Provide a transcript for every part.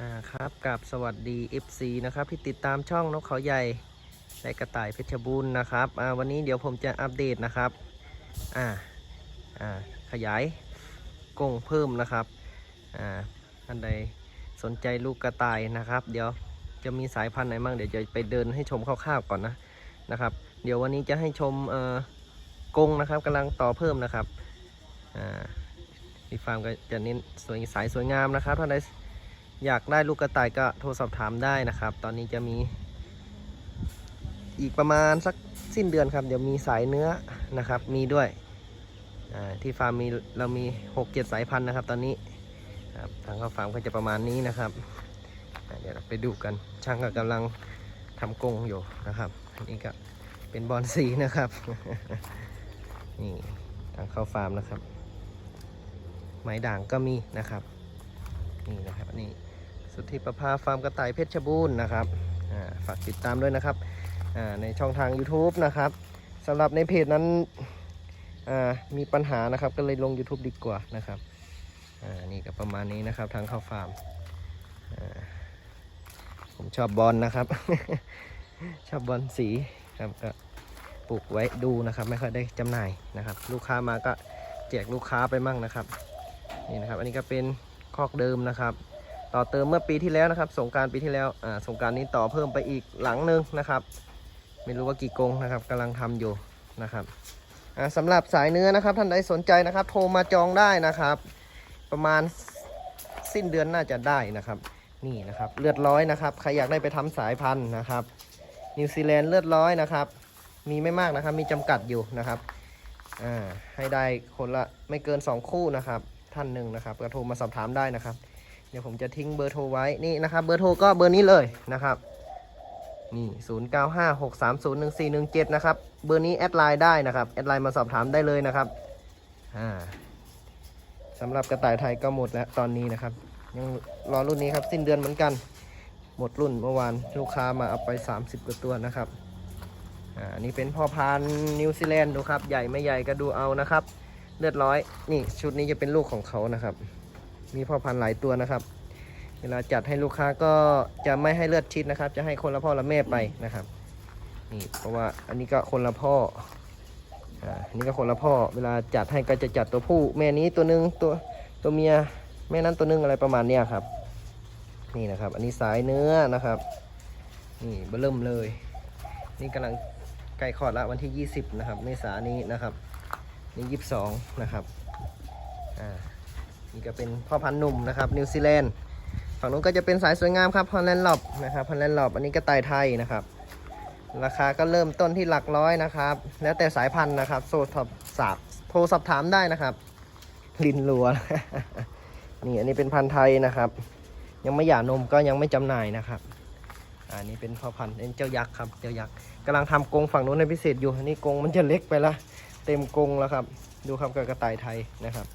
อ่าครับกับสวัสดี FC นะครับที่ติดตามช่องนกเขาใหญ่และกระต่ายเพชรบูรณ์นะครับอ่าวันนี้เดี๋ยวผมจะอัปเดตนะครับอ่าอ่าขยายกงเพิ่มนะครับอ่าท่านใดสนใจลูกกระต่ายนะครับ เดี๋ยวจะมีสายพันธุ์ไหนบ้างเดี๋ยวจะไปเดินให้ชมคร่าวๆก่อนนะนะครับ เดี๋ยววันนี้จะให้ชมเอ่อกงนะครับกำลังต่อเพิ่มนะครับอ่าที่ฟาร์มก็จะเน้นสวยสายสวยงามนะครับท่านใด อยากได้ลูกกระต่ายก็โทรสอบถามได้นะครับ ตอนนี้จะมีอีกประมาณสักสิ้นเดือนครับ เดี๋ยวมีสายเนื้อนะครับ มีด้วยที่ฟาร์มมีเรามี6กเจ็ดสายพันธุ์นะครับ ตอนนี้ทางเข้าฟาร์มก็จะประมาณนี้นะครับ เดี๋ยวเราไปดูกันช่างก็กำลังทำกรงอยู่นะครับอันนี้ก็เป็นบอลสีนะครับนี่ทางเข้าฟาร์มนะครับ ไม้ด่างก็มีนะครับ นี่นะครับนี่ สุทธิประภาฟาร์มกระต่ายเพชรบูรณ์นะครับฝากติดตามด้วยนะครับในช่องทาง YouTube นะครับสำหรับในเพจนั้นมีปัญหานะครับก็เลยลง YouTube ดีกว่านะครับนี่ก็ประมาณนี้นะครับทางเข้าฟาร์มผมชอบบอลนะครับ ชอบบอลสีครับก็ปลูกไว้ดูนะครับไม่ค่อยได้จำหน่ายนะครับ ลูกค้ามาก็แจกลูกค้าไปมั่งนะครับนี่นะครับ อันนี้ก็เป็นคอกเดิมนะครับ ต่อเติมเมื่อปีที่แล้วนะครับ สงการปีที่แล้วอ่าสงการนี้ต่อเพิ่มไปอีกหลังหนึ่งนะครับ ไม่รู้ว่ากี่กงนะครับกำลังทำอยู่นะครับอ่าสำหรับสายเนื้อนะครับ ท่านใดสนใจนะครับ โทรมาจองได้นะครับ ประมาณสิ้นเดือนน่าจะได้นะครับนี่นะครับเลือดร้อยนะครับใครอยากได้ไปทำสายพันธุ์นะครับ นิวซีแลนด์เลือดร้อยนะครับ มีไม่มากนะครับ มีจำกัดอยู่นะครับอ่าให้ได้คนละไม่เกิน 2 คู่นะครับ ท่านหนึ่งนะครับก็โทรมาสอบถามได้นะครับ ดี๋ยวผมจะทิ้งเบอร์โทรไว้นี่นะครับ เบอร์โทรก็เบอร์นี้เลยนะครับนี่0 9 5 6 3 0 1 4 1 7นย์หนึ่งสี่หนึ่งเจ็ดนะครับ เบอร์นี้แอดไลน์ได้นะครับแอดไลน์มาสอบถามได้เลยนะครับอ่าสำหรับกระต่ายไทยก็หมดแล้วตอนนี้นะครับ ยังรอรุ่นนี้ครับสิ้นเดือนเหมือนกัน หมดรุ่นเมื่อวานลูกค้ามาเอาไป 30กว่าตัวนะครับอ่านนี่เป็นพ่อพันธุ์นิวซีแลนด์ดูครับ ใหญ่ไม่ใหญ่ก็ดูเอานะครับ เลือดร้อย นี่ชุดนี้จะเป็นลูกของเขานะครับ มีพ่อพันธุ์หลายตัวนะครับ เวลาจัดให้ลูกค้าก็จะไม่ให้เลือดชิดนะครับ จะให้คนละพ่อละแม่ไปนะครับ นี่เพราะว่าอันนี้ก็คนละพ่ออ่าอันนี้ก็คนละพ่อ เวลาจัดให้ก็จะจัดตัวผู้ แม่นี้ตัวหนึงตัวตัวเมียแม่นั้นตัวหนึงอะไรประมาณเนี้ยครับ นี่นะครับ อันนี้สายเนื้อนะครับนี่เบิ่มเลย นี่กำลังใกล้คลอดแล้ววันที่ 20 นะครับ เมษานนี้นะครับ นี่ยี่สิบสองนะครับ อ่า นี่ก็เป็นพ่อพันธุ์หนุ่มนะครับนิวซีแลนด์ฝั่งนู้นก็จะเป็นสายสวยงามครับฮอลแลนด์ลอบนะครับฮอลแลนด์ลอบอันนี้ก็ไตายไทยนะครับ ราคาก็เริ่มต้นที่หลักร้อยนะครับ แล้วแต่สายพันธุ์นะครับโทรสอบสอบโทรสอบถามได้นะครับ ลินลัว นี่อันนี้เป็นพันธุ์ไทยนะครับ ยังไม่หย่านมก็ยังไม่จำหน่ายนะครับอันนี้เป็นพ่อพันธุ์เจ้ายักษ์ครับเจ้ายักษ์กำลังทำกรงฝั่งนู้นในพิเศษอยู่อันนี้กรงมันจะเล็กไปละเต็มกรงแล้วครับ ดูครับกับกระต่ายไทยนะครับ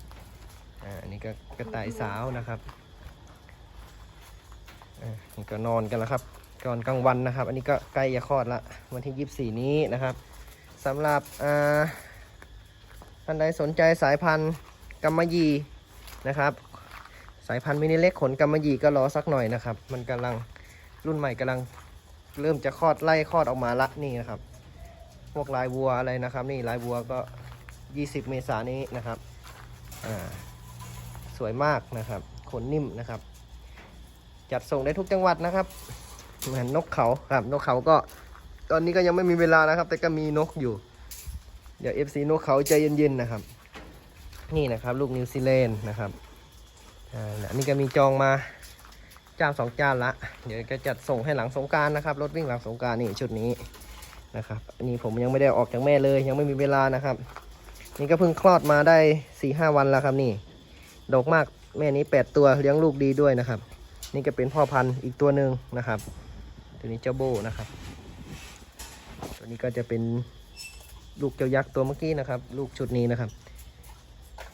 อันนี้ก็กระต่ายสาวนะครับอนี่ก็นอนกันแล้วครับก่อนกลางวันนะครับ อันนี้ก็ใกล้จะคลอดละวันที่ 24 นี้นะครับสำหรับท่านใดสนใจสายพันธุ์กำมะหยี่นะครับ สายพันธุ์มินิเล็กขนกำมะหยี่ก็รอสักหน่อยนะครับ มันกำลังรุ่นใหม่กำลังเริ่มจะคลอดไล่คลอดออกมาละนี่นะครับ พวกลายวัวอะไรนะครับ นี่ลายวัวก็ 20 เมษายนนี้นะครับอ่า สวยมากนะครับขนนิ่มนะครับ จัดส่งได้ทุกจังหวัดนะครับ เหมือนนกเขาครับ นกเขาก็ ตอนนี้ก็ยังไม่มีเวลานะครับ แต่ก็มีนกอยู่ เดี๋ยว FC นกเขาใจเย็นๆนะครับ นี่นะครับ ลูกนิวซีแลนด์นะครับอันนี้ก็มีจองมาจ้าสองจานละ เดี๋ยวก็จัดส่งให้หลังสงการนะครับ รถวิ่งหลังสงการนี่ชุดนี้นะครับอันนี้ผมยังไม่ได้ออกจากแม่เลย ยังไม่มีเวลานะครับ นี่ก็เพิ่งคลอดมาได้สี่ห้าวันแล้วครับนี่ ดกมากแม่นี้แปดตัวเลี้ยงลูกดีด้วยนะครับ นี่ก็เป็นพ่อพันธุ์อีกตัวหนึ่งนะครับ ตัวนี้เจ้าโบนะครับ ตัวนี้ก็จะเป็นลูกเจ้ายักษ์ตัวเมื่อกี้นะครับ ลูกชุดนี้นะครับ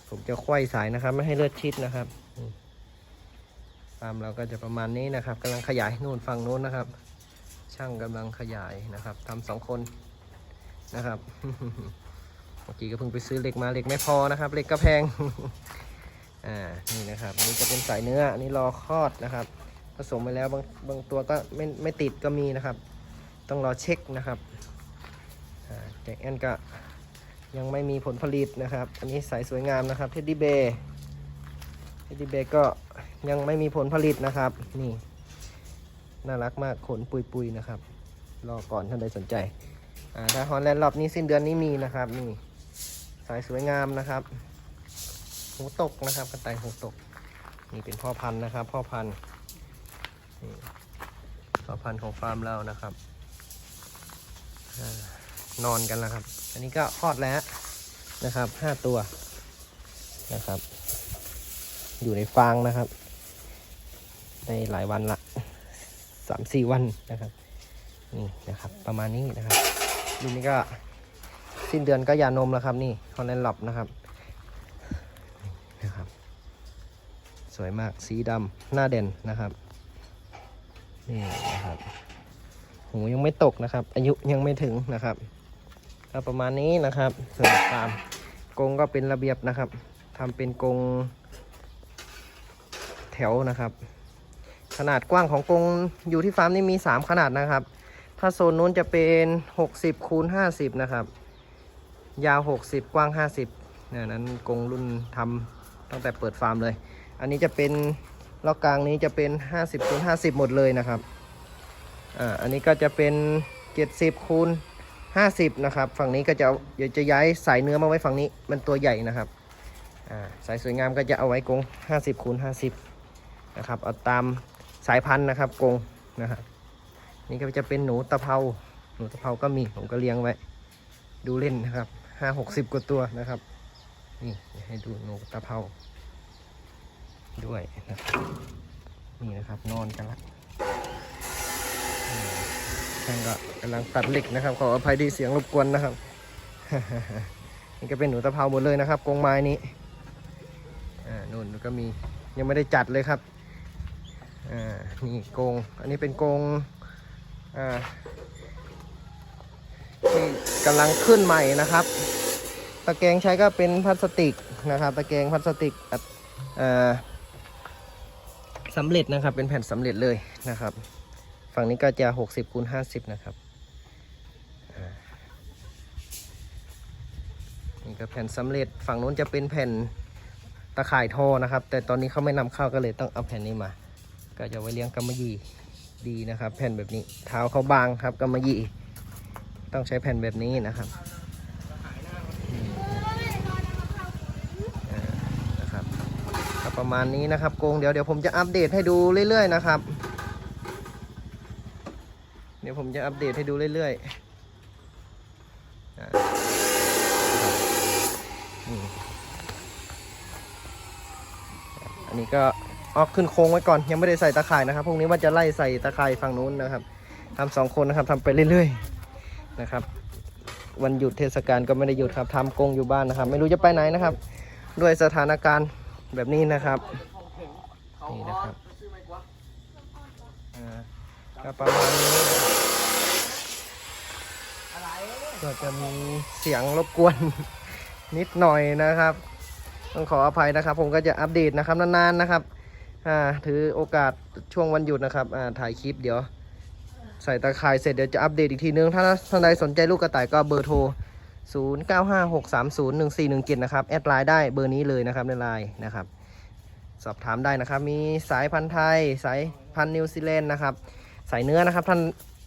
ผมจะควายสายนะครับ ไม่ให้เลือดชิดนะครับอืมฟาร์มเราก็จะประมาณนี้นะครับกำลังขยายนู่นฝั่งนู้นนะครับ ช่างกำลังขยายนะครับทำสองคนนะครับเมื่อกี้ก็เพิ่งไปซื้อเหล็กมาเหล็กไม่พอนะครับเหล็กก็แพง อ่า นี่นะครับ นี่จะเป็นสายเนื้อนนี้รอคลอดนะครับ ผสมไปแล้วบางบางตัวก็ไม่ไม่ติดก็มีนะครับ ต้องรอเช็คนะครับแจ็คแอนก็ยังไม่มีผลผลิตนะครับ อันนี้สายสวยงามนะครับเท็ดดี้เบย์เท็ดดี้เบย์ก็ยังไม่มีผลผลิตนะครับ นี่ น่ารักมากขนปุยๆนะครับ รอก่อนท่านใดสนใจ อ่าถ้าฮอลแลนด์รอบนี้สิ้นเดือนนี้มีนะครับ นี่ สายสวยงามนะครับ หูตกนะครับกระต่ายหูตก นี่เป็นพ่อพันธุ์นะครับ พ่อพันธุ์นี่พ่อพันธุ์ของฟาร์มเรานะครับอนอนกันแล้วครับ อันนี้ก็คลอดแล้วนะครับห้าตัวนะครับ อยู่ในฟางนะครับ ในหลายวันละสามสี่วันนะครับ นี่นะครับ ประมาณนี้นะครับรุ่นนี้ก็สิ้นเดือนก็หยานมแล้วครับ นี่คอนแลนหลับนะครับ สวยมากสีดำหน้าเด่นนะครับนี่นะครับหูยังไม่ตกนะครับ อายุยังไม่ถึงนะครับก็ประมาณนี้นะครับสำหรับฟาร์มกงก็เป็นระเบียบนะครับทำเป็นกงแถวนะครับ ขนาดกว้างของกงอยู่ที่ฟาร์มนี่มี 3 ขนาดนะครับ ถ้าโซนนู้นจะเป็น 60คูณ50 นะครับ ยาว 60 กว้าง 50เนี่ยนั้นกงรุ่นทำตั้งแต่เปิดฟาร์มเลย อันนี้จะเป็นล็อกกลางนี้จะเป็น 50คูณ50 หมดเลยนะครับ อ่า อันนี้ก็จะเป็น 70คูณ50 นะครับ ฝั่งนี้ก็จะเดี๋ยวจะย้ายสายเนื้อมาไว้ฝั่งนี้ มันตัวใหญ่นะครับ อ่า สายสวยงามก็จะเอาไว้กง 50คูณ50 นะครับ เอาตามสายพันธุ์นะครับกงนะครับนี่ก็จะเป็นหนูตะเภา หนูตะเภาก็มี ผมก็เลี้ยงไว้ ดูเล่นนะครับห้าหกสิบกว่าตัวนะครับ นี่ให้ดูหนูตะเภา ด้วยนะครับนี่นะครับนอนกันละช่างก็กำลังตัดเหล็กนะครับ ขออภัยที่เสียงรบกวนนะครับ นี่ก็เป็นหนูตะเภาหมดเลยนะครับกรงไม้นี้อ่านู่นก็มียังไม่ได้จัดเลยครับอ่านี่กรงอันนี้เป็นกรงอ่าที่กำลังขึ้นใหม่นะครับ ตะแกรงใช้ก็เป็นพลาสติกนะครับ ตะแกรงพลาสติกอัดเอ่อ สำเร็จนะครับ เป็นแผ่นสำเร็จเลยนะครับ ฝั่งนี้ก็จะ60คูณ50นะครับนี่ก็แผ่นสำเร็จฝั่งนู้นจะเป็นแผ่นตะข่ายทอนะครับ แต่ตอนนี้เขาไม่นำเข้าก็เลยต้องเอาแผ่นนี้มา ก็จะไว้เลี้ยงกำมะหยี่ดีนะครับ แผ่นแบบนี้เท้าเขาบางครับกำมะหยี่ต้องใช้แผ่นแบบนี้นะครับอืมอ่านะครับ ก็ ประมาณนี้นะครับกรงเดี๋ยวเดี๋ยวผมจะอัปเดตให้ดูเรื่อยๆนะครับ เดี๋ยวผมจะอัปเดตให้ดูเรื่อยๆอันนี้ก็ออกขึ้นโครงไว้ก่อนยังไม่ได้ใส่ตะข่ายนะครับพรุ่งนี้ว่าจะไล่ใส่ตะข่ายฝั่งนู้นนะครับทำสองคนนะครับทำไปเรื่อยๆนะครับ วันหยุดเทศกาลก็ไม่ได้หยุดครับทำกรงอยู่บ้านนะครับ ไม่รู้จะไปไหนนะครับ ด้วยสถานการณ์ แบบนี้นะครับนี่นะครับก็ประมาณนี้ก็จะมีเสียงรบกวนนิดหน่อยนะครับ ต้องขออภัยนะครับ ผมก็จะอัปเดตนะครับนานๆนะครับถือโอกาสช่วงวันหยุดนะครับถ่ายคลิปเดี๋ยว ใส่ตาข่ายเสร็จเดี๋ยวจะอัปเดตอีกทีนึง ถ้าท่านใดสนใจลูกกระต่ายก็เบอร์โทร 0956301417 นะครับ แอดไลน์ได้เบอร์นี้เลยนะครับในไลน์นะครับ สอบถามได้นะครับ มีสายพันธุ์ไทย สายพันธุ์นิวซีแลนด์นะครับ สายเนื้อนะครับ ท่าน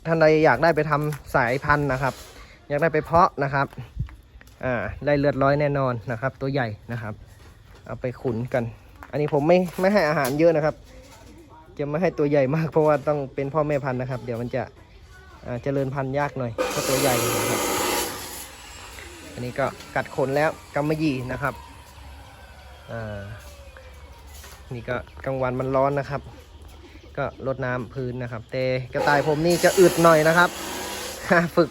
ท่านใดอยากได้ไปทำสายพันธุ์นะครับ อยากได้ไปเพาะนะครับ อ่า ได้เลือดร้อยแน่นอนนะครับ ตัวใหญ่นะครับ เอาไปขุนกัน อันนี้ผมไม่ไม่ให้อาหารเยอะนะครับ จะไม่ให้ตัวใหญ่มากเพราะว่าต้องเป็นพ่อแม่พันธุ์นะครับ เดี๋ยวมันจะอ่าเจริญพันธุ์ยากหน่อยเพราตัวใหญ่นะครับ นนี้ก็กัดขนแล้วกำมะหยี่นะครับอ่านี่ก็กลางวันมันร้อนนะครับ ก็ลดน้ำพื้นนะครับ แต่กระต่ายผมนี่จะอึดหน่อยนะครับฝึก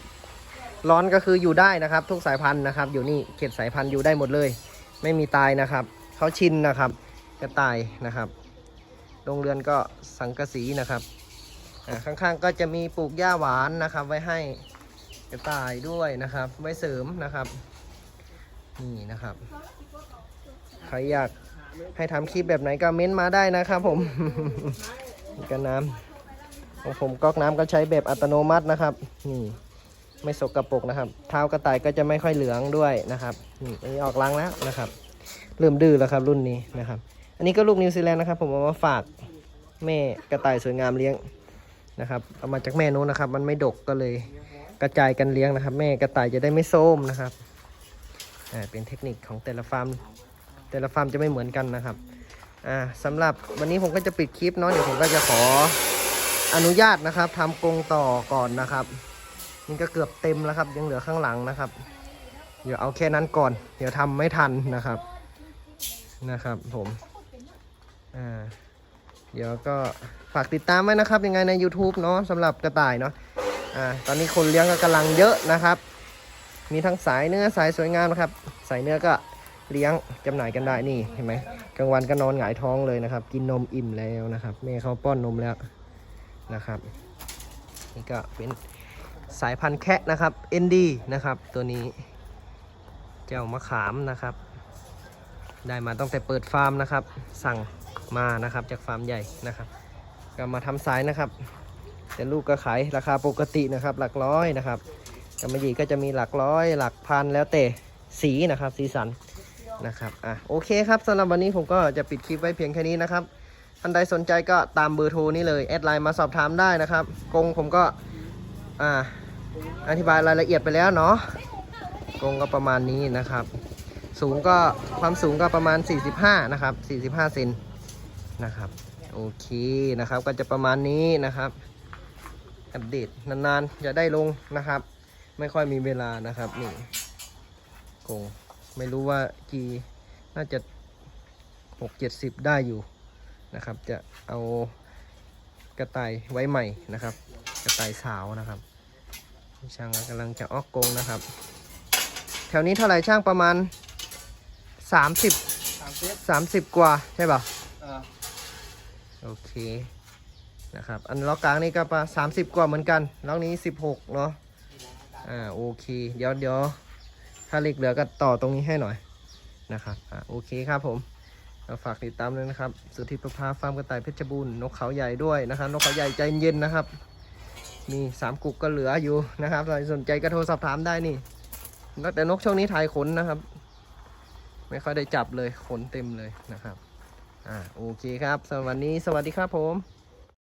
ร้อนก็คืออยู่ได้นะครับ ทุกสายพันธุ์นะครับ อยู่นี่เขตสายพันธุ์อยู่ได้หมดเลย ไม่มีตายนะครับเขาชินนะครับ กระต่ายนะครับโรงเรือนก็สังกะสีนะครับข้างๆก็จะมีปลูกหญ้าหวานนะครับ ไว้ให้ กระต่ายด้วยนะครับ ไว้เสริมนะครับ นี่นะครับ ใครอยากให้ทำคลิปแบบไหนก็เม้นต์มาได้นะครับผมก็น้ำของผมก๊อกน้ำก็ใช้แบบอัตโนมัตินะครับ นี่ไม่สกรปรกนะครับ เท้ากระต่ายก็จะไม่ค่อยเหลืองด้วยนะครับนี่อันนี้ออกล้างแล้วนะครับ เริ่มดื้อแล้วครับรุ่นนี้นะครับ อันนี้ก็ลูกนิวซีแลนด์นะครับ ผมเอามาฝากแม่กระต่ายสวยงามเลี้ยงนะครับ เอามาจากแม่นู้นนะครับ มันไม่ดกก็เลย กระจายกันเลี้ยงนะครับ แม่กระต่ายจะได้ไม่โทรมนะครับอ่าเป็นเทคนิคของแต่ละฟาร์มแต่ละฟาร์มจะไม่เหมือนกันนะครับอ่าสำหรับวันนี้ผมก็จะปิดคลิปเนาะเดี๋ยวผมก็จะขออนุญาตนะครับทำกรงต่อก่อนนะครับ นี่ก็เกือบเต็มแล้วครับ ยังเหลือข้างหลังนะครับ เดี๋ยวเอาแค่นั้นก่อน เดี๋ยวทำไม่ทันนะครับนะครับ ผมอ่าเดี๋ยวก็ฝากติดตามไว้นะครับยังไงใน YouTube เนาะสำหรับกระต่ายเนาะ อ่าตอนนี้คนเลี้ยงก็กำลังเยอะนะครับ มีทั้งสายเนื้อสายสวยงามนะครับ สายเนื้อก็เลี้ยงจำหน่ายกันได้นี่เห็นไหมกลางวันก็นอนหงายท้องเลยนะครับ กินนมอิ่มแล้วนะครับแม่เขาป้อนนมแล้วนะครับ นี่ก็เป็นสายพันธุ์แคะนะครับ ND นดีนะครับ ตัวนี้ เจ้ามะขามนะครับ ได้มาตั้งแต่เปิดฟาร์มนะครับ สั่งมานะครับจากฟาร์มใหญ่นะครับ ก็มาทำสายนะครับ แต่ลูกก็ขายราคาปกตินะครับ หลักร้อยนะครับกำมะหยี่ก็จะมีหลักร้อย หลักพันแล้วแต่สีนะครับสีสันนะครับอะโอเคครับสำหรับวันนี้ผมก็จะปิดคลิปไว้เพียงแค่นี้นะครับท่านใดสนใจก็ตามเบอร์โทรนี้เลยแอดไลน์มาสอบถามได้นะครับกรงผมก็อ่าอธิบายรายละเอียดไปแล้วเนาะกรงก็ประมาณนี้นะครับ สูงก็ความสูงก็ประมาณ 45 นะครับ 45 เซนนะครับ โอเคนะครับ ก็จะประมาณนี้นะครับ อัปเดตนานๆจะได้ลงนะครับ ไม่ค่อยมีเวลานะครับนี่กงไม่รู้ว่ากี่น่าจะ6 70ได้อยู่นะครับ จะเอากระต่ายไว้ใหม่นะครับ กระต่ายสาวนะครับช่างกำลังจะออกกรงนะครับ แถวนี้เท่าไหร่ช่างประมาณ30สามสิบ30กว่าใช่ป่ะเออโอเค นะครับอันล็อกกลางนี่ก็ประสามสิบกว่าเหมือนกันล็อกนี้16เนาะอ่าโอเค เดี๋ยวเดี๋ยวถ้าเหล็กเหลือก็ต่อตรงนี้ให้หน่อยนะครับอ่าโอเคครับผมฝากติดตามเลยนะครับสุธิประภาฟาร์มกระต่ายเพชรบูรณ์นกเขาใหญ่ด้วยนะครับนกเขาใหญ่ใจเย็นนะครับ มีสามกุกก็เหลืออยู่นะครับใครสนใจก็โทรสอบถามได้นี่แต่นกช่วงนี้ถ่ายขนนะครับ ไม่ค่อยได้จับเลยขนเต็มเลยนะครับอ่าโอเคครับสวันนี้สวัสดีครับผม